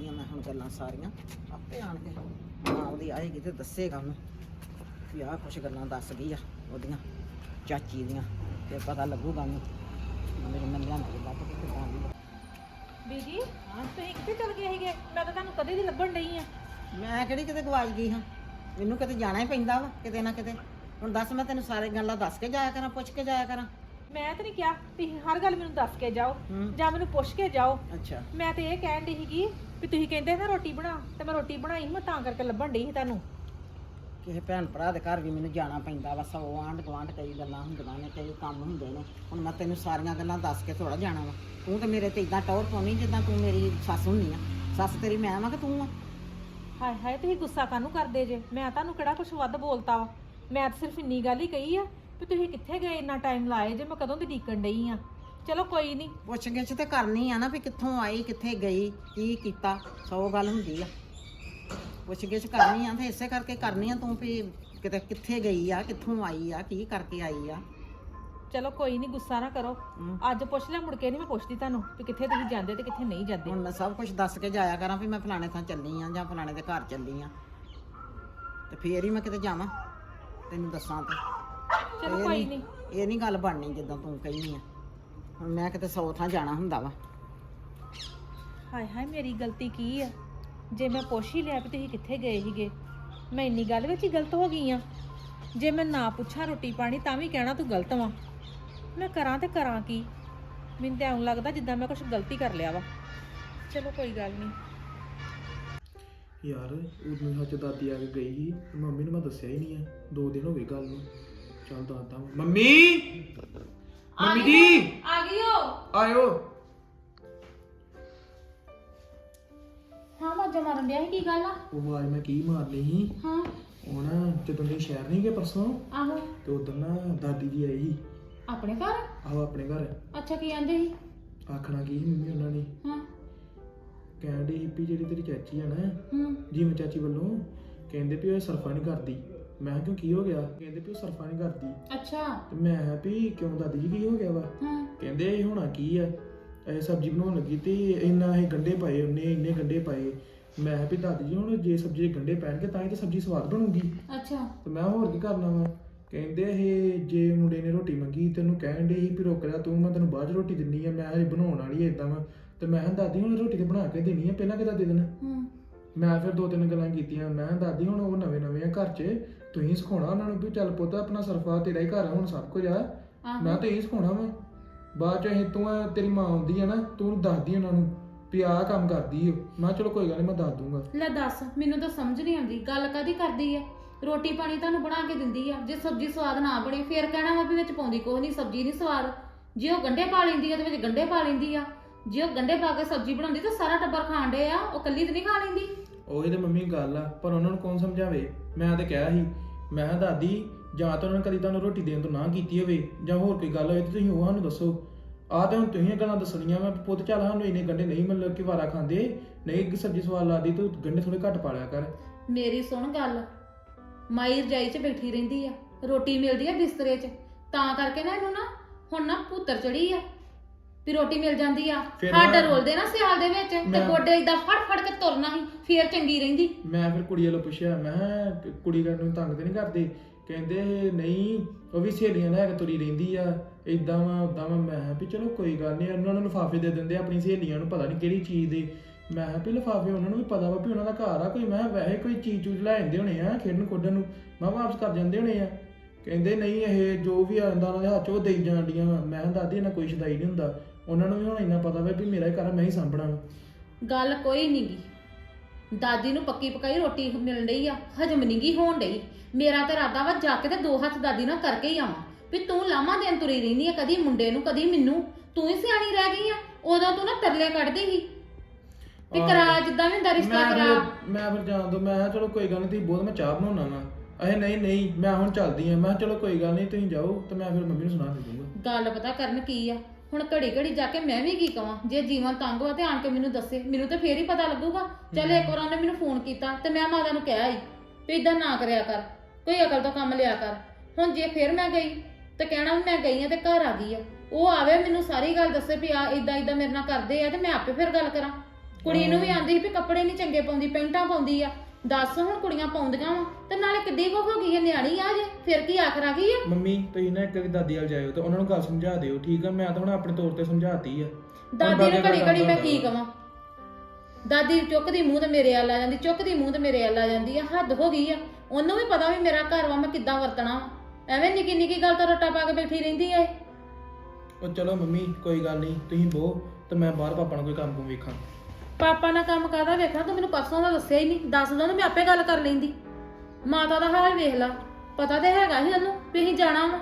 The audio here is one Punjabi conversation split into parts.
ਲੈਣੀਆਂ ਮੈਂ ਹੁਣ ਗੱਲਾਂ ਸਾਰੀਆਂ। ਆਪੇ ਆਣ ਕੇ ਮਾਂ ਉਹਦੀ ਆਏਗੀ ਤੇ ਦੱਸੇਗਾ ਉਹਨੂੰ ਵੀ ਆਹ ਕੁਛ ਗੱਲਾਂ ਦੱਸ ਗਈ ਆ ਉਹਦੀਆਂ ਚਾਚੀ ਦੀਆਂ। ਤੇ ਪਤਾ ਲੱਗੂਗਾ ਉਹਨੂੰ। ਮੇਰੇ ਮੰਨਿਆ ਨਾਲ ਲੱਭ ਕੇ ਕਿਦਾਂ ਦੀ ਆ। ਬੀਜੀ ਹਾਂ ਤੁਸੀਂ ਕਿੱਥੇ ਚਲ ਗਏ ਸੀਗੇ? ਮੈਂ ਤਾਂ ਤੁਹਾਨੂੰ ਕਦੇ ਦੀ ਲੱਭਣ ਡਈ ਆ। ਮੈਂ ਕਿਹੜੀ ਕਿਤੇ ਗਵਾਚ ਗਈ ਹਾਂ? ਮੈਨੂੰ ਕਿਤੇ ਜਾਣਾ ਹੀ ਪੈਂਦਾ ਵਾ ਕਿਤੇ ਨਾ ਕਿਤੇ। ਹੁਣ ਦੱਸ ਮੈਂ ਤੈਨੂੰ ਸਾਰੇ ਗੱਲਾਂ ਦੱਸ ਕੇ ਜਾਇਆ ਕਰਾਂ ਪੁੱਛ ਕੇ ਜਾਇਆ ਕਰਾਂ। ਮੈਂ ਤਾਂ ਨਹੀਂ ਕਿਹਾ ਤੁਸੀਂ ਹਰ ਗੱਲ ਮੈਨੂੰ ਦੱਸ ਕੇ ਜਾਓ। ਹੂੰ। ਜਾਂ ਮੈਨੂੰ ਪੁੱਛ ਕੇ ਜਾਓ। ਅੱਛਾ। ਮੈਂ ਤੇ ਇਹ ਕਹਿਣ ਡਈ ਸੀਗੀ ਵੀ ਤੁਸੀਂ ਕਹਿੰਦੇ ਨਾ ਰੋਟੀ ਬਣਾ ਤੇ ਮੈਂ ਰੋਟੀ ਬਣਾਈ ਮੈਂ ਤਾਂ ਕਰਕੇ ਲੱਭਣ ਡਈ ਸੀ ਤੁਹਾਨੂੰ। ਕਿਸੇ ਭੈਣ ਭਰਾ ਦੇ ਘਰ ਵੀ ਮੈਨੂੰ ਜਾਣਾ ਪੈਂਦਾ ਵਾ ਸੌ ਆਂਢ ਗੁਆਂਢ ਕਈ ਗੱਲਾਂ ਹੁੰਦੀਆਂ ਨੇ ਕਈ ਕੰਮ ਹੁੰਦੇ ਨੇ। ਹੁਣ ਮੈਂ ਤੈਨੂੰ ਸਾਰੀਆਂ ਗੱਲਾਂ ਦੱਸ ਕੇ ਥੋੜਾ ਜਾਣਾ ਵਾ। ਤੂੰ ਤੇ ਮੇਰੇ ਤੇ ਇਦਾਂ ਟੌਰ ਪਾਉਣੀ ਜਿੱਦਾਂ ਤੂੰ ਮੇਰੀ ਸੱਸ ਹੁੰਨੀ ਆ। ਸੱਸ ਤੇਰੀ ਮੈਂ ਵਾਂ ਕਿ ਤੂੰ ਆ? ਹਾਏ ਹਾਏ ਤੁਸੀਂ ਗੁੱਸਾ ਕਾਹਨੂੰ ਕਰਦੇ ਜੇ? ਮੈਂ ਤੁਹਾਨੂੰ ਕਿਹੜਾ ਕੁਝ ਵੱਧ ਬੋਲਤਾ ਵਾ? ਮੈਂ ਤਾਂ ਸਿਰਫ ਇੰਨੀ ਗੱਲ ਹੀ ਕਹੀ ਆ ਵੀ ਤੁਸੀਂ ਕਿੱਥੇ ਗਏ ਇੰਨਾ ਟਾਈਮ ਲਾਏ ਜੇ? ਮੈਂ ਕਦੋਂ ਦੀ ਡੀਕਣ ਡਈ ਆ? ਚਲੋ ਕੋਈ ਨਹੀਂ ਪੁੱਛ ਗਿੱਛ ਤੇ ਕਰਨੀ ਆ ਨਾ ਵੀ ਕਿੱਥੋਂ ਆਈ ਕਿੱਥੇ ਗਈ ਕੀ ਕੀਤਾ ਸੌ ਗੱਲ ਹੁੰਦੀ ਆ। ਪੁੱਛ ਗਿੱਛ ਕਰਨੀ ਆ ਤੇ ਇਸੇ ਕਰਕੇ ਕਰਨੀ ਆ ਤੂੰ ਵੀ ਕਿਤੇ ਕਿੱਥੇ ਗਈ ਆ ਕਿੱਥੋਂ ਆਈ ਆ ਕੀ ਕਰਕੇ ਆਈ ਆ। ਚਲੋ ਕੋਈ ਨਹੀਂ ਗੁੱਸਾ ਨਾ ਕਰੋ। ਹਮ। ਅੱਜ ਪੁੱਛ ਲਿਆ ਮੁੜ ਕੇ ਨਹੀਂ ਮੈਂ ਪੁੱਛਦੀ ਤੁਹਾਨੂੰ ਵੀ ਕਿੱਥੇ ਤੁਸੀਂ ਜਾਂਦੇ ਤੇ ਕਿੱਥੇ ਨਹੀਂ ਜਾਂਦੇ। ਹੁਣ ਮੈਂ ਸਭ ਕੁਝ ਦੱਸ ਕੇ ਜਾਇਆ ਕਰਾਂ ਵੀ ਮੈਂ ਫਲਾਣੇ ਥਾਂ ਚੱਲੀ ਆ ਜਾਂ ਫਲਾਣੇ ਦੇ ਘਰ ਚੱਲੀ ਆ। ਤੇ ਫੇਰ ਹੀ ਮੈਂ ਕਿਤੇ ਜਾਵਾਂ ਤੈਨੂੰ ਦੱਸਾਂ ਤੇ। ਚਲੋ ਇਹ ਕੋਈ ਨਹੀਂ ਇਹ ਨਹੀਂ ਗੱਲ ਬਣਨੀ ਜਿੱਦਾਂ ਤੂੰ ਕਹਿੰਦੀ ਆ। ਹੁਣ ਮੈਂ ਕਿਤੇ ਸੌ ਥਾਂ ਜਾਣਾ ਹੁੰਦਾ ਵਾ। ਹਾਏ ਹਾਏ ਮੇਰੀ ਗਲਤੀ ਕੀ ਆ? ਜੇ ਮੈਂ ਪੁੱਛ ਹੀ ਲਿਆ ਵੀ ਤੁਸੀਂ ਕਿੱਥੇ ਗਏ ਸੀਗੇ ਮੈਂ ਇੰਨੀ ਗੱਲ ਵਿੱਚ ਹੀ ਗਲਤ ਹੋ ਗਈ ਆ। ਜੇ ਮੈਂ ਨਾ ਪੁੱਛਾਂ ਰੋਟੀ ਪਾਣੀ ਤਾਂ ਵੀ ਕਹਿਣਾ ਤੂੰ ਗਲਤ ਵਾਂ। ਮੈਂ ਕਰਾਂ ਤੇ ਕਰਾਂ ਕੀ? ਮੈਨੂੰ ਤਾਂ ਐਉਂ ਲੱਗਦਾ ਜਿੱਦਾਂ ਮੈਂ ਕੁਝ ਗਲਤੀ ਕਰ ਲਿਆ ਵਾ। ਚਲੋ ਕੋਈ ਗੱਲ ਨਹੀਂ। ਯਾਰ ਉਦੋਂ ਸੱਚ ਦਾਦੀ ਆ ਕੇ ਗਈ ਸੀ ਮੰਮੀ ਨੂੰ ਮੈਂ ਦੱਸਿਆ ਹੀ ਨਹੀਂ ਆ। ਦੋ ਦਿਨ ਹੋ ਗਏ ਗੱਲ ਨੂੰ। ਚੱਲ ਦੱਸਦਾ ਮੰਮੀ ਜੀ। ਆ ਗਈ ਹੋ ਆਇਓ। ਹਾਂ ਵਾਜਾ ਮਾਰਨ ਡਿਆ ਸੀ ਕੀ ਗੱਲ ਆ? ਉਹ ਆਵਾਜ਼ ਮੈਂ ਕੀ ਮਾਰਨੀ ਸੀ? ਹਾਂ। ਉਹ ਨਾ ਜਦੋਂ ਦੇ ਸ਼ਹਿਰ ਨਹੀਂ ਗਏ ਪਰਸੋਂ ਆਹੋ। ਤੇ ਉਦੋਂ ਨਾ ਦਾਦੀ ਜੀ ਆਈ ਸੀ। ਆਪਣੇ ਘਰ? ਆਹੋ ਆਪਣੇ ਘਰ। ਅੱਛਾ ਕੀ ਆਂਦੇ ਸੀ? ਆਖਣਾ ਕੀ ਸੀ ਮੰਮੀ ਉਹਨਾਂ ਨੇ? ਹਾਂ। ਕਹਿਣ ਡਈ ਸੀ ਵੀ ਜਿਹੜੀ ਤੇਰੀ ਚਾਚੀ ਆ ਨਾ ਹੂੰ। ਜੀਵਨ ਚਾਚੀ ਵੱਲੋਂ ਕਹਿੰਦੇ ਵੀ ਉਹ ਸਰਫਾ ਨਹੀਂ ਕਰਦੀ। ਮੈਂ ਕਿਹਾ ਕਿਉਂ ਕੀ ਹੋ ਗਿਆ? ਕਹਿੰਦੇ ਵੀ ਉਹ ਸਰਫਾ ਨਹੀਂ ਕਰਦੀ। ਅੱਛਾ। ਤੇ ਮੈਂ ਕਿਹਾ ਵੀ ਕਿਉਂ ਦਾਦੀ ਜੀ ਕੀ ਹੋ ਗਿਆ ਵਾ? ਹਾਂ। ਕਹਿੰਦੇ ਇਹ ਹੋਣਾ ਕੀ ਆ? ਇਹ ਸਬਜ਼ੀ ਬਣਾਉਣ ਲੱਗੀ ਤੇ ਇੰਨਾ ਇਹ ਗੰਡੇ ਪਾਏ ਉਹਨੇ ਇੰਨੇ ਗੰਡੇ ਪਾਏ। ਮੈਂ ਕਿਹਾ ਵੀ ਦਾਦੀ ਜੀ ਹੁਣ ਜੇ ਸਬਜ਼ੀ ਦੇ ਗੰਡੇ ਪੈਣਗੇ ਤਾਂ ਹੀ ਤਾਂ ਸਬਜ਼ੀ ਸਵਾਦ ਬਣੂਗੀ। ਅੱਛਾ। ਤੇ ਮੈਂ ਹੋਰ ਕੀ ਕਰਨਾ ਵਾ? ਕਹਿੰਦੇ ਇਹ ਜੇ ਮੁੰਡੇ ਨੇ ਰੋਟੀ ਮੰਗੀ ਤੈਨੂੰ ਕਹਿਣ ਦੇ ਸੀ ਵੀ ਰੁਕ ਜਾ ਤੂੰ ਮੈਂ ਤੈਨੂੰ ਬਾਅਦ 'ਚ ਰੋਟੀ ਦਿੰਨੀ ਆ ਮੈਂ ਹਜੇ ਬਣਾਉਣ ਵਾਲੀ ਏਦਾਂ ਵਾ। ਤੇ ਮੈਂ ਕਿਹਾ ਦਾਦੀ ਹੁਣ ਰੋਟੀ ਤੇ ਬਣਾ ਕੇ ਦੇਣੀ ਆ ਪਹਿਲਾਂ ਕਿਦਾਂ ਦੇ ਦੇਣ? ਹੂੰ। ਮੈਂ ਫਿਰ ਦੋ ਤਿੰਨ ਗੱਲਾਂ ਕੀਤੀਆਂ ਮੈਂ ਕਿਹਾ ਦਾਦੀ ਹੁਣ ਉਹ ਨਵੇਂ ਨਵੇਂ ਆ ਘਰ 'ਚ ਤੁਸੀਂ ਸਿਖਾਉਣਾ ਉਹਨਾਂ ਨੂੰ ਵੀ ਚੱਲ ਪੁੱਤ ਆਪਣਾ ਸਰਫਾ ਤੇਰਾ ਹੀ ਘਰ ਆ ਹੁਣ ਸਭ ਕੁਝ ਆ। ਮੈਂ ਤਾਂ ਇਹ ਸਿਖਾਉਣਾ ਵਾ। ਬਾਅਦ ਚ ਇਹ ਤੂੰ ਆ, ਤੇਰੀ ਮਾਂ ਆਉਂਦੀ ਆ ਨਾ ਤੂੰ ਦੱਸਦੀ ਉਹਨਾਂ ਨੂੰ ਵੀ ਆਹ ਕੰਮ ਕਰਦੀ ਓ। ਮੈਂ ਕਿਹਾ ਚਲੋ ਕੋਈ ਗੱਲ ਨਹੀਂ ਮੈਂ ਦੱਸ ਦੂੰਗਾ। ਲੈ ਦੱਸ ਮੈਨੂੰ ਤਾਂ ਸਮਝ ਨਹੀਂ ਆਉਂਦੀ ਗੱਲ ਕਾਦੀ ਕਰਦੀ ਆ? ਰੋਟੀ ਪਾਣੀ ਤੁਹਾਨੂੰ ਬਣਾ ਕੇ ਦਿੰਦੀ ਆ ਜੇ ਸਬਜ਼ੀ ਸਵਾਦ ਨਾ ਬਣੇ ਫੇਰ ਕਹਿਣਾ ਵਾ ਵੀ ਵਿੱਚ ਪਾਉਂਦੀ ਕੋਈ ਨਹੀਂ ਸਬਜ਼ੀ ਨਹੀਂ ਸਵਾਦ। ਜੇ ਉਹ ਗੰਡੇ ਪਾ ਲੈਂਦੀ ਆ ਤੇ ਵਿੱਚ ਗੰਡੇ ਪਾ ਲੈਂਦੀ ਆ। ਜੇ ਉਹ ਗੰਡੇ ਪਾ ਕੇ ਸਬਜ਼ੀ ਬਣਾਉਂਦੀ ਤਾਂ ਸਾਰਾ ਟੱਬਰ ਖਾਣ ਡੇ ਆ ਉਹ ਕੱਲੀ ਤੇ ਨਹੀਂ ਖਾ ਲੈਂਦੀ। ਉਹੀ ਤੇ ਮੰਮੀ ਗੱਲ ਆ ਪਰ ਉਹਨਾਂ ਨੂੰ ਕੌਣ ਸਮਝਾਵੇ? ਮੈਂ ਤਾਂ ਕਿਹਾ ਸੀ ਮੈਂ ਕਿਹਾ ਦਾਦੀ ਜਾਂ ਤਾਂ ਉਹਨਾਂ ਨੇ ਕਦੀ ਤੁਹਾਨੂੰ ਰੋਟੀ ਦੇਣ ਤੋਂ ਨਾ ਕੀਤੀ ਹੋਵੇ ਜਾਂ ਹੋਰ ਕੋਈ ਗੱਲ ਹੋਵੇ ਤੇ ਤੁਸੀਂ ਉਹ ਸਾਨੂੰ ਦੱਸੋ। ਆਹ ਤੇ ਹੁਣ ਤੁਸੀਂ ਇਹ ਗੱਲਾਂ ਦੱਸਣੀਆਂ ਮੈਂ ਪੁੱਤ ਚੱਲ ਸਾਨੂੰ ਇੰਨੇ ਗੰਡੇ ਨਹੀਂ ਮਤਲਬ ਕਿ ਵਾਰਾ ਖਾਂਦੇ। ਨਹੀਂ ਸਬਜ਼ੀ ਸਵਾਦ ਲੱਗਦੀ ਤੂੰ ਗੰਡੇ ਥੋੜੇ ਘੱਟ ਪਾ ਲਿਆ ਕਰ। ਮੇਰੀ ਸੁਣ ਗੱਲ ਮਾਈ ਰਜਾਈ 'ਚ ਬੈਠੀ ਰਹਿੰਦੀ ਆ ਰੋਟੀ ਮਿਲਦੀ ਆ ਬਿਸਤਰੇ 'ਚ। ਤਾਂ ਕਰਕੇ ਨਾ ਇਹਨੂੰ ਨਾ ਹੁਣ ਨਾ ਪੁੱਤਰ ਚੜੀ ਆ। ਵੀ ਰੋਟੀ ਮਿਲ ਜਾਂਦੀ ਆ। ਫਿਰ ਹੱਡ ਮੈਂ- ਰੋਲਦੇ ਨਾ ਸਿਆਲ ਦੇ ਵਿੱਚ ਤੇ ਮੈਂ- ਗੋਡੇ ਇਦਾਂ ਫੜ ਫੜ ਕੇ ਤੁਰਨਾ ਸੀ ਫੇਰ ਚੰਗੀ ਰਹਿੰਦੀ। ਮੈਂ ਫਿਰ ਕੁੜੀ ਵੱਲੋਂ ਪੁੱਛਿਆ ਮੈਂ ਕਿਹਾ ਕਿ ਕੁੜੀ ਕਰਨ ਨੂੰ ਤੰਗ ਤੇ ਨਹੀਂ ਕਰਦੇ? ਕਹਿੰਦੇ ਨਹੀਂ ਉਹ ਵੀ ਸਹੇਲੀਆਂ ਲੈ ਕੇ ਤੁਰੀ ਰਹਿੰਦੀ ਆ। ਇਦਾਂ ਵਾ ਉਦਾਂ ਵਾ। ਮੈਂ ਕਿਹਾ ਵੀ ਚਲੋ ਕੋਈ ਗੱਲ ਨਹੀਂ ਉਹਨਾਂ ਨੂੰ ਲਿਫਾਫੇ ਦੇ ਦਿੰਦੇ ਆ ਆਪਣੀ ਸਹੇਲੀਆਂ ਨੂੰ ਪਤਾ ਨਹੀਂ ਕਿਹੜੀ ਚੀਜ਼ ਦੇ। ਮੈਂ ਕਿਹਾ ਵੀ ਲਿਫਾਫੇ ਉਹਨਾਂ ਨੂੰ ਵੀ ਪਤਾ ਵਾ ਵੀ ਉਹਨਾਂ ਦਾ ਘਰ ਆ ਕੋਈ? ਮੈਂ ਕਿਹਾ ਵੈਸੇ ਕੋਈ ਚੀਜ਼ ਚੂਜ਼ ਲੈ ਜਾਂਦੇ ਹੋਣੇ ਆ ਖੇਡਣ ਖੋਡਣ ਨੂੰ। ਮੈਂ ਕਿਹਾ ਵਾਪਸ ਕਰ ਜਾਂਦੇ ਹੋਣੇ ਆ। ਕਹਿੰਦੇ ਨਹੀਂ ਇਹ ਜੋ ਵੀ ਆਉਂਦਾ ਉਹਨਾਂ ਦੇ ਹੱਥ 'ਚ ਉਹ ਦੇਈ ਜਾਂਦੀਆਂ ਵਾ। ਮੈਂ ਕਿਹਾ ਦਾਦੀ ਇਹਨਾਂ ਕੋਈ ਸ਼ਦਾਈ ਨਹੀਂ ਹੁੰਦਾ। ਉਹਨਾਂ ਨੂੰ ਵੀ ਹੁਣ ਇੰਨਾ ਪਤਾ ਵਾ ਵੀ ਮੇਰਾ ਹੀ ਘਰ ਆ, ਮੈਂ ਹੀ ਸਾਂਭਣਾ ਵਾ। ਗੱਲ ਕੋਈ ਨੀ ਗੀ। ਦਾਦੀ ਨੂੰ ਪੱਕੀ ਪਕਾਈ ਰੋਟੀ ਮਿਲਣ ਡਈ ਆ ਹਜਮ ਨੀ ਗੀ ਹੋਣ ਡਈ। ਮੇਰਾ ਤੇ ਇਰਾਦਾ ਵਾ ਜਾ ਕੇ ਤੇ ਦੋ ਹੱਥ ਦਾਦੀ ਨਾਲ ਕਰਕੇ ਹੀ ਆਵਾਂ। ਵੀ ਤੂੰ ਲਾਮਾ ਦੇਣ ਤੁਰੀ ਰਹਿੰਦੀ ਆ ਕਦੀ ਮੁੰਡੇ ਨੂੰ ਕਦੀ ਮੈਨੂੰ। ਤੂੰ ਹੀ ਸਿਆਣੀ ਰਹਿ ਗਈ ਆ ਉਦੋਂ ਤੂੰ ਨਾ ਤਰਲੇ ਕੱਢਦੀ ਸੀ। ਵੀ ਆਹੋ। ਕਰਾ ਜਿੱਦਾਂ ਵੀ ਹੁੰਦਾ ਰਿਸ਼ਤਾ ਮੈਂ ਕਰਾ। ਫਿਰ ਮੈਂ ਫਿਰ ਜਾਣ ਦੋ ਮੈਂ ਕਿਹਾ ਚਲੋ ਕੋਈ ਗੱਲ ਨਹੀਂ ਤੁਸੀਂ ਬਹੁਤ ਮੈਂ ਚਾਹ ਬਣਾਉਣਾ ਵਾ। ਅਹੇ ਨਹੀਂ ਨਹੀਂ ਮੈਂ ਹੁਣ ਚੱਲਦੀ ਆ ਮੈਂ ਕਿਹਾ ਚਲੋ ਕੋਈ ਗੱਲ ਨਹੀਂ ਤੁਸੀਂ ਜਾਓ ਤੇ ਮੈਂ ਫਿਰ ਮੰਮੀ ਨੂੰ ਸੁਣਾ ਦੇ ਦੂੰਗਾ ਗੱਲ ਪਤਾ ਕਰਨ ਕੀ ਆ? ਹੁਣ ਘੜੀ ਘੜੀ ਜਾ ਕੇ ਮੈਂ ਵੀ ਕੀ ਕਵਾਂ? ਜੇ ਜੀਵਨ ਤੰਗ ਵਾ ਤੇ ਆਣ ਕੇ ਮੈਨੂੰ ਦੱਸੇ। ਮੈਨੂੰ ਤਾਂ ਫੇਰ ਹੀ ਪਤਾ ਲੱਗੂਗਾ। ਚੱਲ ਇੱਕ ਵਾਰ ਉਹਨੇ ਮੈਨੂੰ ਫੋਨ ਕੀਤਾ ਤੇ ਮੈਂ ਮਾਤਾ ਨੂੰ ਕਿਹਾ ਹੀ ਵੀ ਇਦਾਂ ਨਾ ਕਰਿਆ ਕਰ। ਕੋਈ ਅਕਲ ਤੋਂ ਕੰਮ ਲਿਆ ਕਰ। ਹੁਣ ਜੇ ਫੇਰ ਮੈਂ ਗਈ ਤੇ ਕਹਿਣਾ ਵੀ ਮੈਂ ਗਈ ਆ ਤੇ ਘਰ ਆ ਗਈ ਆ। ਉਹ ਆਵੇ ਮੈਨੂੰ ਸਾਰੀ ਗੱਲ ਦੱਸੇ ਵੀ ਆ ਇਦਾਂ ਇਦਾਂ ਮੇਰੇ ਨਾਲ ਕਰਦੇ ਆ ਤੇ ਮੈਂ ਆਪੇ ਫਿਰ ਗੱਲ ਕਰਾਂ। ਕੁੜੀ ਨੂੰ ਵੀ ਆਂਦੀ ਸੀ ਵੀ ਕੱਪੜੇ ਨਹੀਂ ਚੰਗੇ ਪਾਉਂਦੀ ਪੈਂਟਾਂ ਪਾਉਂਦੀ ਆ। ਦੱਸ ਹੁਣ ਕੁੜੀਆਂ ਪਾਉਂਦੀਆਂ ਵਾ ਤੇ ਨਾਲੇ ਕਿੱਡੀ ਕੋ ਹੋ ਗਈ ਹੈ ਨਿਆਣੀ ਆ ਜੇ ਫਿਰ ਕੀ ਆਖਰ ਆ ਗਈ ਆ? ਮੰਮੀ ਤੁਸੀਂ ਨਾ ਇੱਕ ਵਾਰੀ ਦਾਦੀ ਵੱਲ ਜਾਇਓ ਤੇ ਉਹਨਾਂ ਨੂੰ ਗੱਲ ਸਮਝਾ ਦਿਓ ਠੀਕ ਆ? ਮੈਂ ਤਾਂ ਹੁਣ ਆਪਣੇ ਤੌਰ ਤੇ ਸਮਝਾਤੀ ਆ। ਹੁਣ ਦਾਦੀ ਨੂੰ ਘੜੀ ਘੜੀ ਮੈਂ ਕੀ ਕਵਾਂ? ਦਾਦੀ ਚੁੱਕਦੀ ਮੂੰਹ ਤੇ ਮੇਰੇ ਵੱਲ ਆ ਜਾਂਦੀ ਚੁੱਕਦੀ ਮੂੰਹ ਤੇ ਮੇਰੇ ਵੱਲ ਆ ਜਾਂਦੀ ਆ ਹੱਦ ਹੋ ਗਈ ਆ। ਉਹਨੂੰ ਵੀ ਪਤਾ ਵੀ ਮੇਰਾ ਘਰ ਵਾ ਮੈਂ ਕਿੱਦਾਂ ਵਰਤਣਾ ਵਾ। ਐਵੇਂ ਨਿੱਕੀ ਨਿੱਕੀ ਗੱਲ ਤੋਂ ਰੱਟਾ ਪਾ ਕੇ ਬੈਠੀ ਰਹਿੰਦੀ ਐ ਉਹ ਚਲੋ ਮੰਮੀ ਕੋਈ ਗੱਲ ਨਹੀਂ ਤੁਸੀਂ ਬੋ ਤੇ ਮੈਂ ਬਾਹਰ ਪਾਪਾ ਨਾਲ ਕੋਈ ਕੰਮ ਕੁਮ ਵੇਖਾਂ। ਪਾਪਾ ਨਾਲ ਕੰਮ ਕਰਦਾ ਵੇਖਣਾ? ਤੂੰ ਮੈਨੂੰ ਪਰਸੋਂ ਦਾ ਦੱਸਿਆ ਹੀ ਨਹੀਂ। ਦੱਸ ਦੋ ਨਾ, ਮੈਂ ਆਪੇ ਗੱਲ ਕਰ ਲੈਂਦੀ। ਮਾਤਾ ਦਾ ਹਾਲ ਵੇਖ ਲਾ। ਪਤਾ ਤੇ ਹੈਗਾ ਸੀ ਉਹਨੂੰ ਵੀ ਅਸੀਂ ਜਾਣਾ ਵਾ।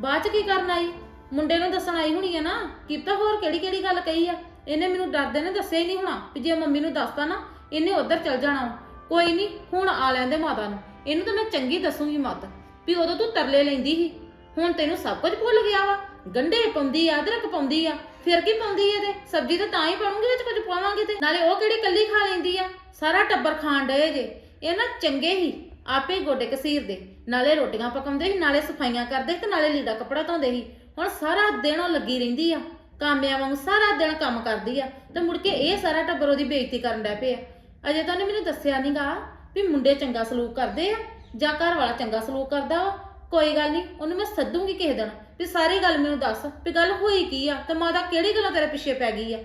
ਬਾਅਦ ਚ ਕੀ ਕਰਨ ਆਈ? ਮੁੰਡੇ ਨੂੰ ਦੱਸਣ ਆਈ ਹੋਣੀ ਆ ਨਾ। ਕੀਤਾ ਹੋਰ ਕਿਹੜੀ ਕਿਹੜੀ ਗੱਲ ਕਹੀ ਆ? ਇਹਨੇ ਮੈਨੂੰ ਡਰਦੇ ਨੇ ਦੱਸਿਆ ਹੀ ਨਹੀਂ ਹੋਣਾ ਵੀ ਜੇ ਮੰਮੀ ਨੂੰ ਦੱਸਤਾ ਨਾ, ਇਹਨੇ ਉੱਧਰ ਚਲ ਜਾਣਾ ਵਾ। ਕੋਈ ਨਹੀਂ, ਹੁਣ ਆ ਲੈਂਦੇ ਮਾਤਾ ਨੂੰ। ਇਹਨੂੰ ਤਾਂ ਮੈਂ ਚੰਗੀ ਦੱਸੂਗੀ ਮਤ। ਵੀ ਉਦੋਂ ਤੂੰ ਤਰਲੇ ਲੈਂਦੀ ਸੀ। ਹੁਣ ਤੈਨੂੰ ਸਭ ਕੁਝ ਭੁੱਲ ਗਿਆ ਵਾ। ਗੰਢੇ ਪਾਉਂਦੀ ਆ, ਅਦਰਕ ਪਾਉਂਦੀ ਆ। ਫਿਰ ਕੀ ਪਾਉਂਦੀ ਏ ਸਬਜ਼ੀ ਤਾਂ ਤਾਂ ਹੀ ਪਾਉਂਗੀ ਵਿੱਚ ਕੁਝ ਪਾਵਾਂਗੇ ਤੇ। ਨਾਲੇ ਉਹ ਕਿਹੜੀ ਕੱਲੀ ਖਾ ਲੈਂਦੀ ਆ? ਸਾਰਾ ਟੱਬਰ ਖਾਣ ਡਏ ਜੇ। ਇਹ ਨਾ ਚੰਗੇ ਹੀ, ਆਪੇ ਗੋਡੇ ਕਸੀਰ ਦੇ। ਨਾਲੇ ਰੋਟੀਆਂ ਪਕਾਉਂਦੇ ਸੀ ਨਾਲੇ ਸਫਾਈਆਂ ਕਰਦੇ ਸੀ ਤੇ ਨਾਲੇ ਲੀੜਾ ਕੱਪੜਾ ਧੋਂਦੇ ਸੀ ਹੁਣ ਸਾਰਾ ਦਿਨ ਉਹ ਲੱਗੀ ਰਹਿੰਦੀ ਆ। ਕਾਮਿਆਂ ਵਾਂਗ ਸਾਰਾ ਦਿਨ ਕੰਮ ਕਰਦੀ ਆ। ਤੇ ਮੁੜ ਕੇ ਇਹ ਸਾਰਾ ਟੱਬਰ ਉਹਦੀ ਬੇਇੱਜ਼ਤੀ ਕਰਨ ਡੈ ਪਿਆ ਅਜੇ ਤਾਂ ਉਹਨੇ ਮੈਨੂੰ ਦੱਸਿਆ ਨਹੀਂਗਾ ਵੀ ਮੁੰਡੇ ਚੰਗਾ ਸਲੂਕ ਕਰਦੇ ਆ ਜਾਂ ਘਰ ਵਾਲਾ ਚੰਗਾ ਸਲੂਕ ਕਰਦਾ ਵਾ। ਕੋਈ ਗੱਲ ਨਹੀਂ, ਉਹਨੂੰ ਮੈਂ ਸੱਦੂਗੀ ਕਿਸੇ ਦਿਨ, ਵੀ ਸਾਰੀ ਗੱਲ ਮੈਨੂੰ ਦੱਸ, ਵੀ ਗੱਲ ਹੋਈ ਕੀ ਆ, ਤੇ ਮਾਤਾ ਕਿਹੜੀ ਗੱਲੋਂ ਤੇਰੇ ਪਿੱਛੇ ਪੈ ਗਈ ਆ?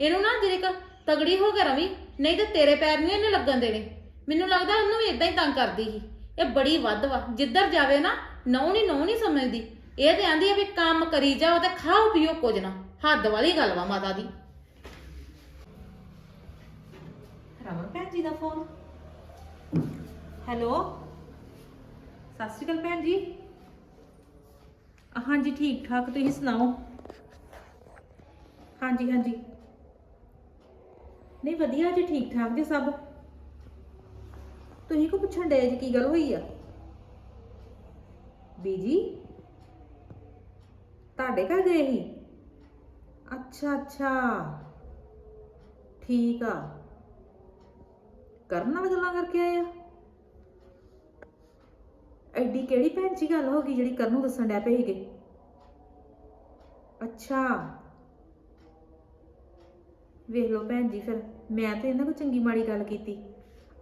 ਇਹਨੂੰ ਨਾ ਜਿਹੜੇ ਤਗੜੀ ਹੋ ਕੇ ਰਵੀ, ਨਹੀਂ ਤੇ ਤੇਰੇ ਪੈਰ ਨਹੀਂ ਇਹਨੇ ਲੱਗਣ ਦੇਣੇ। ਮੈਨੂੰ ਲੱਗਦਾ ਉਹਨੂੰ ਵੀ ਇਦਾਂ ਹੀ ਤੰਗ ਕਰਦੀ ਸੀ। ਇਹ ਬੜੀ ਵੱਧ ਵਾ, ਜਿੱਧਰ ਜਾਵੇ ਨਾ ਨੌ, ਨਹੀਂ ਨੌ ਨਹੀਂ ਸਮਝਦੀ। ਇਹ ਤੇ ਆਂਦੀ ਆ ਵੀ ਕੰਮ ਕਰੀ ਜਾਓ ਤੇ ਖਾਓ ਪੀਓ ਕੁਝ ਨਾ, ਹੱਦ ਵਾਲੀ ਗੱਲ ਵਾ ਮਾਤਾ ਦੀ। ਰਮਨ ਭੈਣ ਜੀ ਦਾ ਫੋਨ। ਹੈਲੋ? ਸਤਿ ਸ਼੍ਰੀ ਅਕਾਲ ਭੈਣ ਜੀ। ਹਾਂਜੀ, ਠੀਕ ਠਾਕ, ਤੁਸੀਂ ਸੁਣਾਓ? ਹਾਂਜੀ ਹਾਂਜੀ। ਨਹੀਂ, ਵਧੀਆ ਜੀ ਠੀਕ ਠਾਕ ਜੀ ਸਭ। ਤੁਸੀਂ ਕੋ ਪੁੱਛਣ ਡਏ ਜੀ ਕੀ ਗੱਲ ਹੋਈ ਆ? ਬੀਜੀ, ਤੁਹਾਡੇ ਘਰ ਗਏ ਸੀ? ਅੱਛਾ ਅੱਛਾ। ਠੀਕ ਆ। ਕਰਨ ਨਾਲ ਗੱਲਾਂ ਕਰਕੇ ਆਏ ਆ? ਐਡੀ ਕਿਹੜੀ ਭੈਣ ਜੀ ਗੱਲ ਹੋ ਗਈ ਜਿਹੜੀ ਕਰਨ ਨੂੰ ਦੱਸਣ ਡੈ ਪਏ ਸੀਗੇ? ਅੱਛਾ। ਵੇਖ ਲਓ ਭੈਣ ਜੀ ਫਿਰ, ਮੈਂ ਤੇ ਇਹਨਾਂ ਕੋ ਚੰਗੀ ਮਾੜੀ ਗੱਲ ਕੀਤੀ।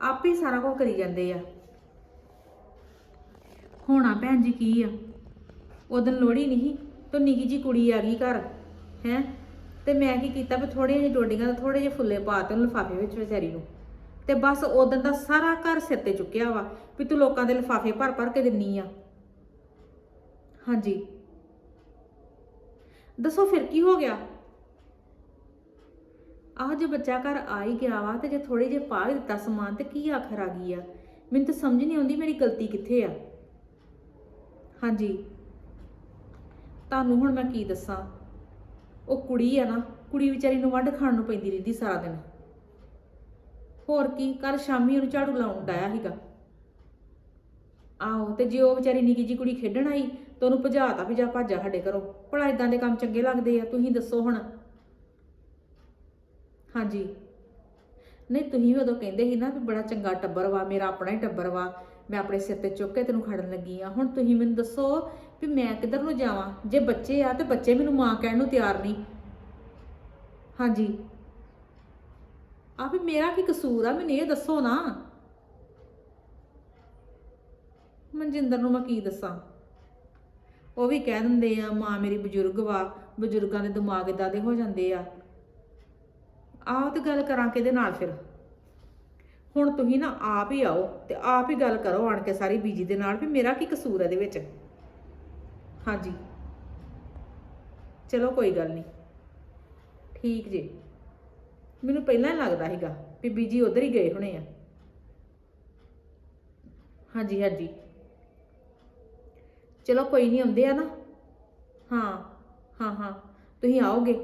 ਆਪੇ ਸਾਰਾ ਕੁਝ ਕਰੀ ਜਾਂਦੇ ਆ। ਹੋਣਾ ਭੈਣ ਜੀ ਕੀ ਆ? ਉਦੋਂ ਲੋੜੀ ਨਹੀਂ ਤੋ ਨਿੱਕੀ ਜੀ ਕੁੜੀ ਆ ਗਈ ਘਰ, ਹੈ? ਤੇ ਮੈਂ ਕੀ ਕੀਤਾ ਵੀ ਥੋੜੇ ਜਿਹੀ ਡੋਡੀਆਂ ਤੇ ਥੋੜੇ ਜਿਹੇ ਫੁੱਲੇ ਪਾ ਤੇ ਲਿਫਾਫੇ ਵਿੱਚ ਵਿਚਾਰੀ ਨੂੰ। ਤੇ ਬਸ ਉਦੋਂ ਦਾ ਸਾਰਾ ਘਰ ਸਿਰ ਤੇ ਚੁੱਕਿਆ ਵਾ ਵੀ ਤੂੰ ਲੋਕਾਂ ਦੇ ਲਿਫਾਫੇ ਭਰ ਭਰ ਕੇ ਦਿੰਨੀ ਆ। ਹਾਂਜੀ। ਦੱਸੋ ਫਿਰ ਕੀ ਹੋ ਗਿਆ? ਆਹ ਜੇ ਬੱਚਾ ਘਰ ਆ ਹੀ ਗਿਆ ਵਾ ਤੇ ਜੇ ਥੋੜੀ ਜਿਹੀ ਪਾ ਹੀ ਦਿੱਤਾ ਸਮਾਨ ਤੇ ਕੀ ਆਖਰ ਆ ਗਈ ਆ? ਮੈਨੂੰ ਤਾਂ ਸਮਝ ਨਹੀਂ ਆਉਂਦੀ ਮੇਰੀ ਗਲਤੀ ਕਿੱਥੇ ਆ। ਹਾਂਜੀ। ਤੁਹਾਨੂੰ ਹੁਣ ਮੈਂ ਕੀ ਦੱਸਾਂ? ਉਹ ਕੁੜੀ ਆ ਨਾ, ਕੁੜੀ ਵਿਚਾਰੀ ਨੂੰ ਵੱਢ ਖਾਣ ਨੂੰ ਪੈਂਦੀ ਰਹਿੰਦੀ ਸਾਰਾ ਦਿਨ। ਹੋਰ ਕੀ ਕੱਲ ਸ਼ਾਮੀ ਉਹਨੂੰ ਝਾੜੂ ਲਾਉਣ ਡਾਇਆ ਸੀਗਾ। ਆਹੋ, ਤੇ ਜੇ ਉਹ ਵਿਚਾਰੀ ਨਿੱਕੀ ਜੀ ਕੁੜੀ ਖੇਡਣ ਆਈ, ਤਾਂ ਉਹਨੂੰ ਭਜਾਤਾ ਵੀ ਜਾ ਭੱਜਾ ਸਾਡੇ ਘਰੋਂ। ਭਲਾ ਇਦਾਂ ਦੇ ਕੰਮ ਚੰਗੇ ਲੱਗਦੇ ਆ, ਤੁਸੀਂ ਦੱਸੋ ਹੁਣ। ਹਾਂਜੀ। ਨਹੀਂ, ਤੁਸੀਂ ਵੀ ਉਦੋਂ ਕਹਿੰਦੇ ਸੀ ਨਾ ਵੀ ਬੜਾ ਚੰਗਾ ਟੱਬਰ ਵਾ, ਮੇਰਾ ਆਪਣਾ ਹੀ ਟੱਬਰ ਵਾ, ਮੈਂ ਆਪਣੇ ਸਿਰ ਤੇ ਚੁੱਕ ਕੇ ਤੈਨੂੰ ਖੜਨ ਲੱਗੀ ਆ। ਹੁਣ ਤੁਸੀਂ ਮੈਨੂੰ ਦੱਸੋ ਵੀ ਮੈਂ ਕਿੱਧਰ ਨੂੰ ਜਾਵਾਂ? ਜੇ ਬੱਚੇ ਆ, ਤੇ ਬੱਚੇ ਮੈਨੂੰ ਮਾਂ ਕਹਿਣ ਨੂੰ ਤਿਆਰ ਨਹੀਂ। ਹਾਂਜੀ। ਆ ਵੀ ਮੇਰਾ ਕੀ ਕਸੂਰ ਆ? ਮੈਨੂੰ ਇਹ ਦੱਸੋ ਨਾ। ਮਨਜਿੰਦਰ ਨੂੰ ਮੈਂ ਕੀ ਦੱਸਾਂ? ਉਹ ਵੀ ਕਹਿ ਦਿੰਦੇ ਆ, ਮਾਂ ਮੇਰੀ ਬਜ਼ੁਰਗ ਵਾ, ਬਜ਼ੁਰਗਾਂ ਦੇ ਦਿਮਾਗ ਇਦਾਂ ਦੇ ਹੋ ਜਾਂਦੇ ਆ। ਆਹ ਤੇ ਗੱਲ ਕਰਾਂ ਕਿਹਦੇ ਨਾਲ ਫਿਰ? ਹੁਣ ਤੁਸੀਂ ਨਾ ਆਪ ਹੀ ਆਓ ਤੇ ਆਪ ਹੀ ਗੱਲ ਕਰੋ ਆਣ ਕੇ ਸਾਰੀ ਬੀਜੀ ਦੇ ਨਾਲ ਵੀ ਮੇਰਾ ਕੀ ਕਸੂਰ ਹੈ ਇਹਦੇ ਵਿੱਚ? ਹਾਂਜੀ। ਚਲੋ ਕੋਈ ਗੱਲ ਨਹੀਂ। ਠੀਕ ਜੀ। ਮੈਨੂੰ ਪਹਿਲਾਂ ਹੀ ਲੱਗਦਾ ਸੀਗਾ ਵੀ ਬੀਜੀ ਉਧਰ ਹੀ ਗਏ ਹੋਣੇ ਆ। ਹਾਂਜੀ ਹਾਂਜੀ। ਚਲੋ ਕੋਈ ਨਹੀਂ, ਆਉਂਦੇ ਆ ਨਾ। ਹਾਂ ਹਾਂ ਹਾਂ। ਤੁਸੀਂ ਆਓਗੇ। ਤੇ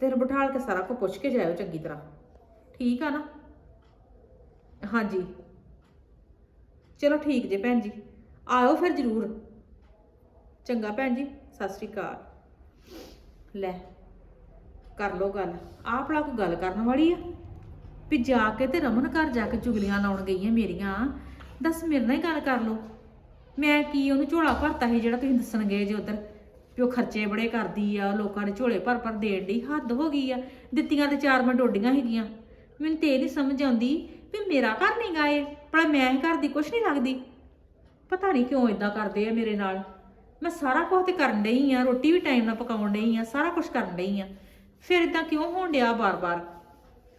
ਫਿਰ ਬਿਠਾਲ ਕੇ ਸਾਰਾ ਕੁਝ ਪੁੱਛ ਕੇ ਜਾਇਓ ਚੰਗੀ ਤਰ੍ਹਾਂ। ਠੀਕ ਆ ਨਾ? ਹਾਂਜੀ। ਚਲੋ ਠੀਕ ਜੇ ਭੈਣ ਜੀ। ਆਇਓ ਫਿਰ ਜ਼ਰੂਰ। ਚੰਗਾ ਭੈਣ ਜੀ, ਸਤਿ ਸ਼੍ਰੀ ਅਕਾਲ। ਲੈ। ਕਰ ਲੋ ਗੱਲ। ਆਹ ਭਲਾ ਕੋਈ ਗੱਲ ਕਰਨ ਵਾਲੀ ਆ? ਵੀ ਜਾ ਕੇ ਤੇ ਰਮਨ ਘਰ ਜਾ ਕੇ ਚੁਗਲੀਆਂ ਲਾਉਣ ਗਈਆਂ ਮੇਰੀਆਂ। ਦੱਸ ਮੇਰੇ ਨਾਲ ਹੀ ਗੱਲ ਕਰ ਲੋ ਮੈਂ ਕੀ ਉਹਨੂੰ ਝੋਲਾ ਭਰਤਾ ਸੀ ਜਿਹੜਾ ਤੁਸੀਂ ਦੱਸਣ ਗਏ ਜੇ ਉਧਰ? ਵੀ ਉਹ ਖਰਚੇ ਬੜੇ ਕਰਦੀ ਆ, ਲੋਕਾਂ ਦੇ ਝੋਲੇ ਭਰ ਭਰ ਦੇਣ ਦੀ ਹੱਦ ਹੋ ਗਈ ਆ। ਦਿੱਤੀਆਂ ਤੇ ਚਾਰ ਮੈਂ ਡੋਡੀਆਂ ਹੈਗੀਆਂ ਮੈਨੂੰ ਤੇ ਇਹ ਨਹੀਂ ਸਮਝ ਆਉਂਦੀ ਵੀ ਮੇਰਾ ਘਰ ਨਹੀਂ ਗਾਏ ਪਰ ਮੈਂ ਇਹ ਘਰ ਦੀ ਕੁਛ ਨਹੀਂ ਲੱਗਦੀ। ਪਤਾ ਨਹੀਂ ਕਿਉਂ ਇਦਾਂ ਕਰਦੇ ਆ ਮੇਰੇ ਨਾਲ। ਮੈਂ ਸਾਰਾ ਕੁਝ ਤੇ ਕਰਨ ਡਈ ਆ, ਰੋਟੀ ਵੀ ਟਾਈਮ ਨਾਲ ਪਕਾਉਣ ਡਈ ਆ, ਸਾਰਾ ਕੁਝ ਕਰਨ ਡਈ ਆ। ਫਿਰ ਇਦਾਂ ਕਿਉਂ ਹੋਣ ਡਿਆ ਬਾਰ-ਬਾਰ?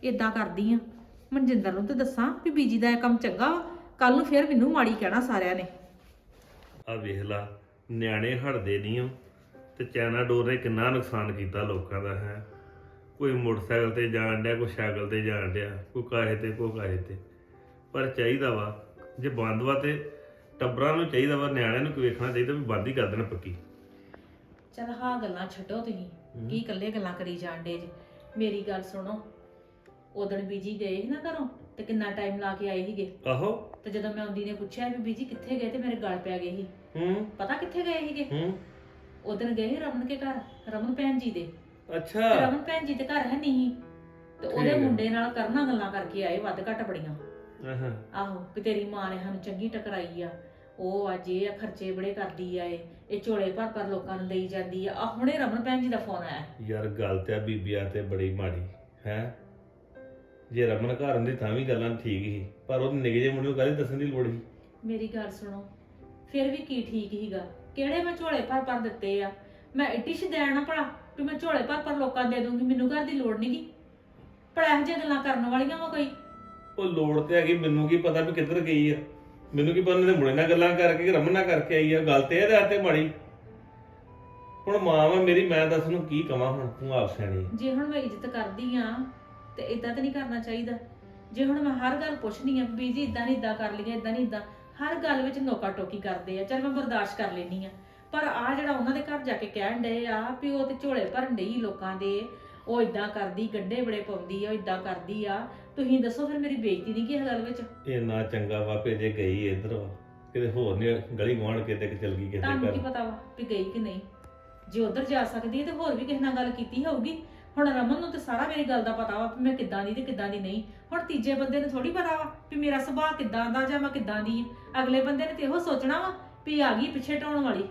ਇਦਾਂ ਕਰਦੀ ਆ। ਮਨਜਿੰਦਰ ਨੂੰ ਤੇ ਦੱਸਾਂ ਵੀ ਬੀਜੀ ਦਾ ਇਹ ਕੰਮ ਚੰਗਾ ਕੱਲ ਨੂੰ ਫਿਰ ਮੈਨੂੰ ਮਾੜੀ ਕਹਿਣਾ ਸਾਰਿਆਂ ਨੇ। ਆ ਵੇਖ ਲਾ ਨਿਆਣੇ ਹਟਦੇ ਨਹੀਂ ਹੋ ਤੇ ਚਾਈਨਾ ਡੋਰ ਨੇ ਕਿੰਨਾ ਨੁਕਸਾਨ ਕੀਤਾ ਲੋਕਾਂ ਦਾ ਹੈ। ਕੋਈ ਮੋਟਰਸਾਈਕਲ ਤੇ ਜਾਣ ਡਿਆ ਕੋਈ ਸਾਈਕਲ ਤੇ ਜਾਣ ਡਿਆ ਕੋਈ ਕਾਹੇ ਤੇ ਕੋਈ ਕਾਹੇ ਤੇ। ਪਰ ਚਾਹੀਦਾ ਵਾ ਜੇ ਬੰਦ ਵਾ ਤੇ ਟੱਬਰਾਂ ਨੂੰ ਚਾਹੀਦਾ ਵਾ ਨਿਆਣਿਆਂ ਨੂੰ ਕੀ ਵੇਖਣਾ ਚਾਹੀਦਾ ਵੀ ਬੰਦ ਹੀ ਕਰ ਦੇਣ ਪੱਕੀ। ਚਲ ਹਾਂ ਗੱਲਾਂ ਛੱਡੋ ਤੁਸੀਂ। ਕੀ ਇਕੱਲੇ ਗੱਲਾਂ ਕਰੀ ਜਾਂਦੇ ਜੇ? ਮੇਰੀ ਗੱਲ ਸੁਣੋ। ਉਦਣ ਬੀਜੀ ਗਏ ਸੀ ਨਾ ਘਰੋਂ ਤੇ ਕਿੰਨਾ ਟਾਈਮ ਲਾ ਕੇ ਆਏ ਸੀਗੇ। ਆਹੋ। ਤੇ ਜਦੋਂ ਮੈਂ ਆਉਂਦੀ ਨੇ ਪੁੱਛਿਆ ਵੀ ਬੀਜੀ ਕਿੱਥੇ ਗਏ ਤੇ ਮੇਰੇ ਗਲ ਪੈ ਗਏ ਸੀ। ਹੂੰ ਪਤਾ ਕਿੱਥੇ ਗਏ ਸੀਗੇ? ਹੂੰ ਉਦਣ ਗਏ ਸੀ ਰਮਨ ਕੇ ਘਰ ਰਮਨ ਭੈਣ ਜੀ ਦੇ। ਤੇ ਅੱਛਾ ਰਮਨ ਭੈਣ ਜੀ ਦੇ ਘਰ ਹੈ ਨਹੀਂ। ਤੇ ਉਹਦੇ ਠੀਕ ਹੈ। ਮੁੰਡੇ ਨਾਲ ਕਰਨਾ ਗੱਲਾਂ ਕਰਕੇ ਆਏ ਵੱਧ ਘੱਟ ਬੜੀਆਂ। ਆਹਾਂ ਆਹੋ ਕਿ ਤੇਰੀ ਮਾਂ ਨੇ ਸਾਨੂੰ ਚੰਗੀ ਟਕਰਾਈ ਆ। ਉਹ ਅੱਜ ਇਹ ਆ ਖਰਚੇ ਬੜੇ ਕਰਦੀ ਆ ਇਹ ਇਹ ਝੋਲੇ ਭਰ ਭਰ ਲੋਕਾਂ ਨੂੰ ਲਈ ਜਾਂਦੀ ਆ। ਆ ਹੁਣੇ ਰਮਨ ਭੈਣ ਜੀ ਦਾ ਫੋਨ ਆਇਆ। ਯਾਰ ਗੱਲ ਤੇ ਆ ਬੀਬੀਆਂ ਤੇ ਬੜੀ ਮਾੜੀ ਹੈ? ਜੇ ਰਮਨ ਘਰ ਹੁੰਦੀ ਤਾਂ ਵੀ ਗੱਲਾਂ ਠੀਕ ਸੀ ਪਰ ਉਹ ਨਿੱਕੇ ਜਿਹੇ ਮੁੰਡੇ ਨੂੰ ਕਾਹਦੀ ਦੱਸਣ ਦੀ ਲੋੜ ਸੀ? ਮੇਰੀ ਗੱਲ ਸੁਣੋ ਫਿਰ ਵੀ ਕੀ ਠੀਕ ਹੀਗਾ ਕਿਹੜੇ ਮੈਂ ਝੋਲੇ ਭਰ ਭਰ ਦਿੱਤੇ ਆ? ਮੈਂ ਇੱਡੀ ਸ਼ਦੈਣ ਨਾ ਭਲਾ ਵੀ ਮੈਂ ਝੋਲੇ ਭਰ ਭਰ ਲੋਕਾਂ ਦੇ ਦੂੰਗੀ ਮੈਨੂੰ ਘਰ ਦੀ ਲੋੜ ਨਹੀਂਗੀ ਭਲਾ ਇਹੋ ਜਿਹੀਆਂ ਗੱਲਾਂ ਕਰਨ ਵਾਲੀਆਂ ਵਾ ਕੋਈ? ਉਹ ਲੋੜ ਤੇ ਹੈਗੀ ਮੈਨੂੰ ਕੀ ਪਤਾ ਵੀ ਕਿੱਧਰ ਗਈ ਆ। ਮੈਨੂੰ ਕੀ ਪਤਾ ਉਹਨੇ ਮੁੰਡੇ ਨਾਲ ਗੱਲਾਂ ਕਰਕੇ ਕਿ ਰਮਨ ਨਾਲ ਕਰਕੇ ਆਈ ਆ, ਗੱਲ ਤੇ ਇਹਦੇ ਹੱਥੇ ਮਾੜੀ। ਹੁਣ ਮਾਂ ਵਾ ਮੇਰੀ, ਮੈਂ ਦੱਸ ਨੂੰ ਕੀ ਕਵਾਂ ਹੁਣ, ਤੂੰ ਆਪ ਸਿਆਣੀ ਜੇ ਹੁਣ ਮੈਂ ਇੱਜ਼ਤ ਕਰਦੀ ਆ, ਤੇ ਇਦਾਂ ਤਾਂ ਨਹੀਂ ਕਰਨਾ ਚਾਹੀਦਾ। ਜੇ ਹੁਣ ਮੈਂ ਹਰ ਗੱਲ ਪੁੱਛਣੀ ਆ ਬੀਜੀ ਜੀ ਇਦਾਂ ਨਹੀਂ ਇਦਾਂ ਕਰ ਲਈਏ ਇਦਾਂ ਨਹੀਂ ਇਦਾਂ ਹਰ ਗੱਲ ਵਿੱਚ ਨੋਕਾ ਟੋਕੀ ਕਰਦੇ ਆ। ਚਲ ਮੈਂ ਬਰਦਾਸ਼ਤ ਕਰ ਲੈਣੀ ਆ। ਪਰ ਆ ਜਿਹੜਾ ਉਹਨਾਂ ਦੇ ਘਰ ਜਾ ਕੇ ਕਹਿਣ ਡਏ ਆ, ਵੀ ਉਹ ਤੇ ਝੋਲੇ ਭਰਨ ਡਈ ਲੋਕਾਂ ਦੇ। ਉਹ ਇਦਾਂ ਕਰਦੀ ਗੰਡੇ ਬੜੇ ਪਾਉਂਦੀ ਆ ਉਹ ਇਦਾਂ ਕਰਦੀ ਆ। ਤੁਸੀਂ ਦੱਸੋ ਫਿਰ ਮੇਰੀ ਬੇਇੱਜ਼ਤੀ ਨਹੀਂ ਕੀ ਇਸ ਗੱਲ ਵਿੱਚ? ਇਹ ਨਾ ਚੰਗਾ ਵਾ ਭੇ ਜੇ ਗਈ ਇੱਧਰ ਵਾ ਕਿਤੇ ਹੋਰ ਨਹੀਂ ਗਲੀ ਗਵਾਂਢ ਕਿਤੇ ਕਿ ਚਲ ਗਈ ਕਿਸੇ ਤੁਹਾਨੂੰ ਕੀ ਘਰ ਪਤਾ ਵਾ ਵੀ ਗਈ ਕਿ ਨਹੀਂ? ਜੇ ਉਧਰ ਜਾ ਸਕਦੀ ਹੈ ਤੇ ਹੋਰ ਵੀ ਕਿਸੇ ਨਾਲ ਗੱਲ ਕੀਤੀ ਹੋਊਗੀ। ਹੁਣ ਰਮਨ ਨੂੰ ਤੇ ਸਾਰਾ ਮੇਰੀ ਗੱਲ ਦਾ ਪਤਾ ਵਾ ਵੀ ਮੈਂ ਕਿੱਦਾਂ ਦੀ ਤੇ ਕਿੱਦਾਂ ਦੀ ਨਹੀਂ। ਹੁਣ ਤੀਜੇ ਬੰਦੇ ਨੂੰ ਥੋੜੀ ਪਤਾ ਵਾ ਵੀ ਮੇਰਾ ਸੁਭਾਅ ਕਿੱਦਾਂ ਦਾ ਜਾਂ ਮੈਂ ਕਿੱਦਾਂ ਦੀ ਆ। ਅਗਲੇ ਬੰਦੇ ਨੇ ਤੇ ਇਹੋ ਸੋਚਣਾ ਵਾ ਵੀ ਆ ਗਈ ਪਿੱਛੇ ਢਾਉਣ ਵਾਲੀ।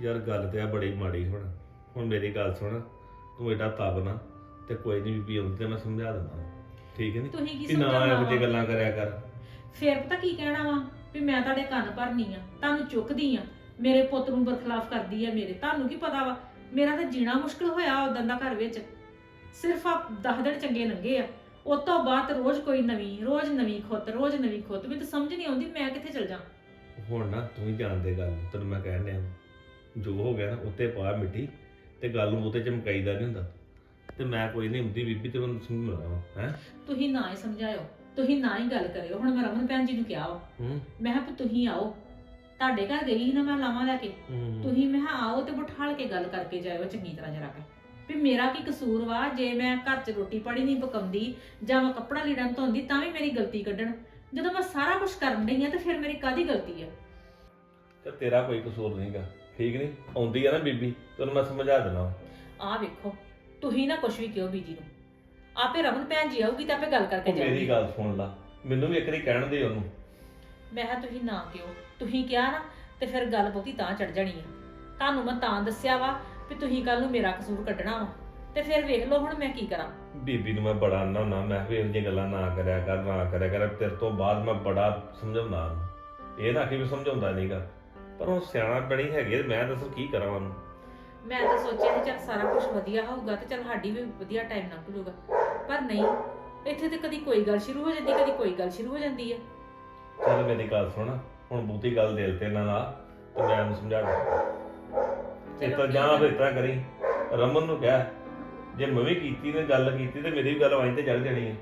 ਯਾਰ ਗੱਲ ਤੇ ਆ ਬੜੀ ਮਾੜੀ ਹੁਣ। ਹੁਣ ਮੇਰੀ ਗੱਲ ਸੁਣ। ਤੂੰ ਏਡਾ ਤਬ ਨਾ ਤੇ ਕੋਈ ਨਹੀਂ ਬੀਬੀ ਆਉਂਦੀ ਤੇ ਮੈਂ ਸਮਝਾ ਦਿੰਦਾ ਠੀਕ ਹੈ ਨੀ? ਤੁਸੀਂ ਕੀ ਕਿ ਨਾ ਸਮਝਾਉਣਾ ਇਹੋ ਜਿਹੀ ਵਾ? ਗੱਲਾਂ ਕਰਿਆ ਕਰ। ਫੇਰ ਪਤਾ ਕੀ ਕਹਿਣਾ ਵਾ? ਵੀ ਮੈਂ ਤੁਹਾਡੇ ਕੰਨ ਭਰਨੀ ਆ ਤੁਹਾਨੂੰ ਚੁੱਕਦੀ ਆ। ਮੇਰੇ ਪੁੱਤ ਨੂੰ ਬਰਖਲਾਫ ਕਰਦੀ ਆ ਮੇਰੇ। ਤੁਹਾਨੂੰ ਕੀ ਪਤਾ ਵਾ? ਮੇਰਾ ਤਾਂ ਜੀਣਾ ਮੁਸ਼ਕਲ ਹੋਇਆ ਉਦੋਂ ਦਾ ਘਰ ਵਿੱਚ। ਸਿਰਫ ਆ 10 ਦਿਨ ਚੰਗੇ ਲੰਘੇ ਆ। ਉਸ ਤੋਂ ਬਾਅਦ ਰੋਜ਼ ਕੋਈ ਨਵੀਂ ਰੋਜ਼ ਨਵੀਂ ਖੁੱਤ ਰੋਜ਼ ਨਵੀਂ ਖੁੱਤ। ਮੈਨੂੰ ਤਾਂ ਸਮਝ ਨਹੀਂ ਆਉਂਦੀ ਮੈਂ ਕਿੱਥੇ ਚਲ ਜਾ ਹੁਣ ਨਾ ਤੂੰ ਹੀ ਜਾਣਦੇ ਗੱਲ ਤੈਨੂੰ ਮੈਂ ਕਹਿਣ ਡਿਆ ਜੋ ਹੋ ਗਿਆ ਨਾ ਉੱਤੇ ਪਾ ਮਿੱਟੀ। ਤੇ ਗੱਲ ਨੂੰ ਉੱਤੇ ਚਮਕਾਈਦਾ ਨਹੀਂ ਹੁੰਦਾ। ਤੇ ਮੈਂ ਕੋਈ ਨਹੀਂ ਹੁੰਦੀ ਬੀਬੀ ਤੇ ਮੈਨੂੰ ਸਮਝਾਉਣਾ ਹੈ? ਤੁਸੀਂ ਨਾ ਹੀ ਸਮਝਾਇਓ ਤੁਸੀਂ ਨਾ ਹੀ ਗੱਲ ਕਰਿਓ। ਹੁਣ ਮੈਂ ਰਮਨ ਭੈਣ ਜੀ ਨੂੰ ਕਿਹਾ ਵਾ। ਹੂੰ। ਮੈਂ ਕਿਹਾ ਵੀ ਤੁਸੀਂ ਆਓ। ਤੁਹਾਡੇ ਘਰ ਗਈ ਸੀ ਨਾ ਮੈਂ ਲਾਵਾਂ ਲੈ ਕੇ। ਹੂੰ। ਤੁਸੀਂ ਮੈਂ ਕਿਹਾ ਆਓ ਤੇ ਬਿਠਾਲ ਕੇ ਗੱਲ ਕਰਕੇ ਜਾਇਓ ਚੰਗੀ ਤਰ੍ਹਾਂ ਜਰਾ ਕੇ। ਵੀ ਮੇਰਾ ਕੀ ਕਸੂਰ ਵਾ ਜੇ ਮੈਂ ਘਰ 'ਚ ਰੋਟੀ ਪਾਣੀ ਨਹੀਂ ਪਕਾਉਂਦੀ ਜਾਂ ਮੈਂ ਕੱਪੜਾ ਲੀੜਾ ਨੀ ਧੋਂਦੀ ਤਾਂ ਵੀ ਮੇਰੀ ਗਲਤੀ ਕੱਢਣ। ਜਦੋਂ ਮੈਂ ਸਾਰਾ ਕੁਝ ਕਰਨ ਡਈ ਆ ਤੇ ਫਿਰ ਮੇਰੀ ਕਾਦੀ ਗਲਤੀ ਆ? ਤੇ ਤੇਰਾ ਕੋਈ ਕਸੂਰ ਨਹੀਂਗਾ ਠੀਕ ਨਹੀਂ ਆਉਂਦੀ ਆ ਨਾ ਬੀਬੀ ਤੈਨੂੰ ਮੈਂ ਸਮਝਾ ਦੇਣਾ ਆਹ ਵੇਖੋ ਤੁਸੀਂ ਨਾ ਕੁਝ ਵੀ ਕਿਉਂ ਬੀਜੀ ਨੂੰ। ਆਪੇ ਰਮਨ ਭੈਣ ਜੀ ਆਊਗੀ ਤਾਂ ਆਪੇ ਗੱਲ ਕਰਕੇ ਉਹ ਮੇਰੀ ਗੱਲ ਸੁਣ ਲਾ ਮੈਨੂੰ ਵੀ ਇੱਕ ਵਾਰੀ ਕਹਿਣ ਦੇ ਉਹਨੂੰ। ਮੈਂ ਕਿਹਾ ਤੁਸੀਂ ਨਾ ਕਿਉਂ ਤੁਸੀਂ ਕਿਹਾ ਨਾ ਤੇ ਫਿਰ ਗੱਲ ਬਹੁਤੀ ਤਾਂ ਚੜ ਜਾਣੀ ਆ। ਤੁਹਾਨੂੰ ਮੈਂ ਤਾਂ ਦੱਸਿਆ ਵਾ ਵੀ ਤੁਸੀਂ ਕੱਲ ਨੂੰ ਮੇਰਾ ਕਸੂਰ ਕੱਢਣਾ ਵਾ ਤੇ ਫਿਰ ਵੇਖ ਲਓ ਹੁਣ ਮੈਂ ਕੀ ਕਰਾਂ। ਬੀਬੀ ਨੂੰ ਮੈਂ ਬੜਾ ਨਾ ਨਾ ਮੈਂ ਵੀ ਇਹੋ ਜਿਹੀਆਂ ਗੱਲਾਂ ਨਾ ਕਰਿਆ ਕਰ ਨਾ ਕਰਿਆ ਕਰ ਤੇਰੇ ਤੋਂ ਬਾਅਦ ਮੈਂ ਬੜਾ ਸਮਝਾਉਂਦਾ ਉਹਨੂੰ। ਇਹ ਨਾ ਕਿ ਵੀ ਸਮਝਾਉਂਦਾ ਨਹੀਂਗਾ ਪਰ ਉਹ ਸਿਆਣਾ ਬਣੀ ਹੈਗੀ ਆ ਤੇ ਮੈਂ ਦੱਸ ਕੀ ਕਰਾਂ ਉਹਨੂੰ। ਮੈਂ ਤਾਂ ਸੋਚਿਆ ਸੀ ਚੱਲ ਸਾਰਾ ਕੁਝ ਵਧੀਆ ਹੋਊਗਾ ਤੇ ਚੱਲ ਸਾਡੀ ਵੀ ਵਧੀਆ ਟਾਈਮ ਲੰਘ ਜਾਊਗਾ ਪਰ ਨਹੀਂ ਇੱਥੇ ਤੇ ਕਦੀ ਕੋਈ ਗੱਲ ਸ਼ੁਰੂ ਹੋ ਜਾਂਦੀ ਕਦੀ ਕੋਈ ਗੱਲ ਸ਼ੁਰੂ ਹੋ ਜਾਂਦੀ ਹੈ ਚੱਲ ਮੇਰੀ ਗੱਲ ਸੁਣ ਹੁਣ ਬਹੁਤੀ ਗੱਲ ਦਿਲ ਤੇ ਨਾ ਲਾ ਤੇ ਮੈਂ ਉਹਨੂੰ ਸਮਝਾ ਦੇ ਇਹ ਤਾਂ ਜਾਂ ਫਿਰ ਇਤਨਾ ਕਰੀ। ਰਮਨ ਨੂੰ ਕਹਿ ਜੇ ਮੈਂ ਵੀ ਕੀਤੀ ਨੇ ਗੱਲ ਕੀਤੀ ਤੇ ਮੇਰੀ ਵੀ ਗੱਲ ਵਾਂ ਤੇ ਚੜ ਜਾਣੀ ਹੈ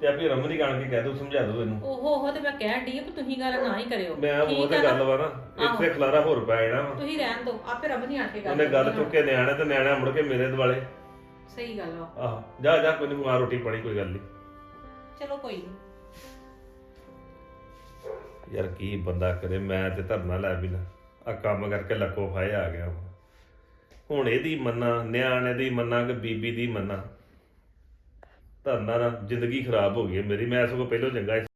ਤੇ ਆਪੇ ਰਮਨ ਕਣ ਕੇ ਕਹਿ ਦੋ ਸਮਝਾ ਦੋ ਇਹਨੂੰ। ਓਹੋ ਉਹ ਤੇ ਮੈਂ ਕਹਿਣ ਆ ਕਿ ਤੁਸੀਂ ਗੱਲ ਨਾ ਹੀ ਕਰਿਓ। ਮੈਂ ਉਹ ਤੇ ਆ ਨਾ? ਗੱਲ ਵਾ ਨਾ ਇੱਥੇ ਖਲਾਰਾ ਹੋਰ ਪੈ ਜਾਣਾ ਵਾ। ਤੁਸੀਂ ਰਹਿਣ ਦਿਓ ਆਪੇ ਰੱਬ ਨਹੀਂ ਆ ਕੇ ਗੱਲ ਉਹਨੇ ਗੱਲ ਕਰਨੀ ਆ। ਚੁੱਕ ਕੇ ਨਿਆਣੇ ਤੇ ਨਿਆਣਾ ਮੁੜ ਕੇ ਮੇਰੇ ਦੁਆਲੇ। ਸਹੀ ਗੱਲ ਵਾ ਆਹ ਜਾ ਜਾ ਕੋਈ ਨਹੀਂ ਮਾਰ ਰੋਟੀ ਪਾਣੀ ਕੋਈ ਗੱਲ ਨਹੀਂ ਚਲੋ ਕੋਈ ਨਹੀਂ ਯਾਰ ਕੀ ਬੰਦਾ ਕਰੇ ਮੈਂ ਤੇ ਧਰਨਾ ਲੈ ਵੀ ਨਾ। ਆ ਕੰਮ ਕਰਕੇ ਲੱਕੋ ਫਾਏ ਆ ਗਿਆ ਵਾਂ। ਹੁਣ ਇਹਦੀ ਮੰਨਾ ਨਿਆਣੇ ਦੀ ਮੰਨਾ ਕਿ ਬੀਬੀ ਦੀ ਮੰਨਾ। ਧਰਨਾ ਨਾ ਜ਼ਿੰਦਗੀ ਖਰਾਬ ਹੋ ਗਈ ਹੈ ਮੇਰੀ। ਮੈਂ ਸਗੋਂ ਪਹਿਲਾਂ ਚੰਗਾ ਸੀ।